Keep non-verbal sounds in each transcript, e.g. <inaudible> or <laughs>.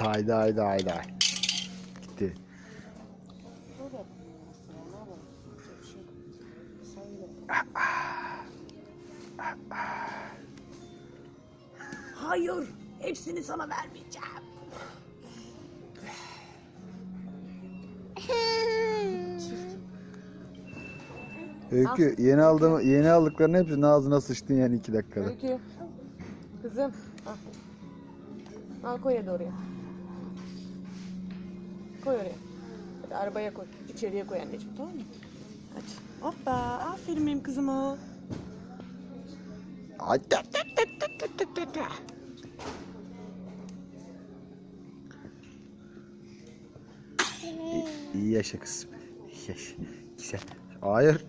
Haydi haydi haydi. haydi. Gitti. Hayır. Hepsini sana vermeyeceğim. Öykü yeni aldığım yeni aldıkların hepsinin ağzına sıçtın yani iki dakikada. Öykü. Kızım. Al. Al koy hadi oraya. Koy oraya. Hadi arabaya koy. İçeriye koy anneciğim tamam mı? Hadi. Hoppa. Aferin benim kızıma. İyi, yaşa kızım. Yaşa. Güzel. Hayır.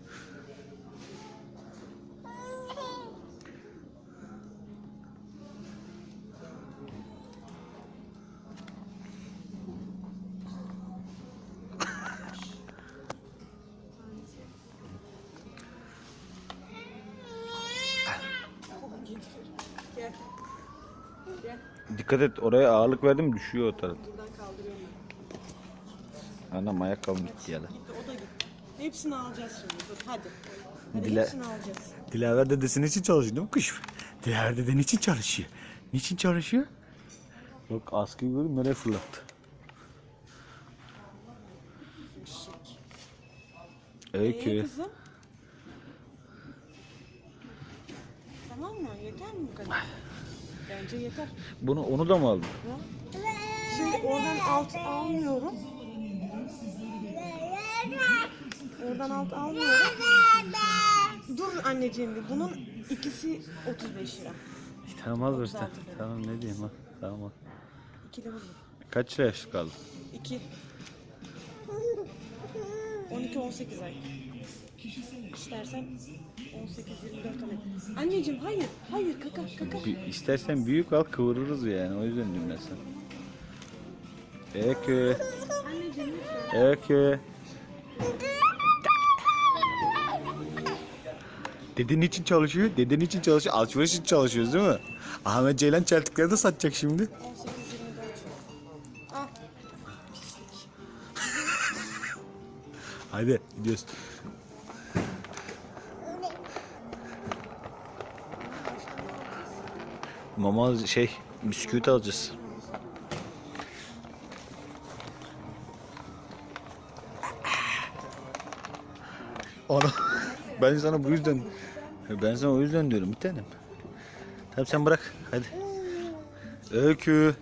Dikkat et oraya ağırlık verdim düşüyor o taraf. Buradan kaldırıyorum ben. Anam ayakkabım gitti ya da. Gitti o da gitti. Hepsini alacağız şimdi. Dur hadi. Hadi Dile- hepsini alacağız. Dilaver dedesinin için çalışıyor değil mi kuş? Dilaver deden için çalışıyor. Niçin çalışıyor? Bak askıyı gördüm nereye fırlattı. Ee Öykü. kızım? Tamam mı? Yeter mi bu kadar? Bence yeter. Bunu onu da mı aldın? Şimdi oradan alt almıyorum. Oradan alt almıyorum. Dur anneciğim bir. Bunun ikisi 35 lira. Tamam al Otuz işte. Tamam ne diyeyim ha. Tamam al. İki lira mı? Kaç lira yaş kaldı? 2. 12-18 ay. İstersen 18-24 ay. Anneciğim hayır. Hayır kaka kaka. Bir, istersen büyük al kıvırırız yani o yüzden diyorum ben sana. Öykü. Anneciğim lütfen. Öykü. Deden için çalışıyor, deden için çalışıyor, alışveriş için çalışıyoruz değil mi? Ahmet Ceylan çeltikleri de satacak şimdi. 18-24 Al. Haydi gidiyoruz. Mama şey bisküvit alacağız. Ana <laughs> ben sana bu yüzden ben sana o yüzden diyorum bir tanem. Tamam sen bırak hadi. Öykü.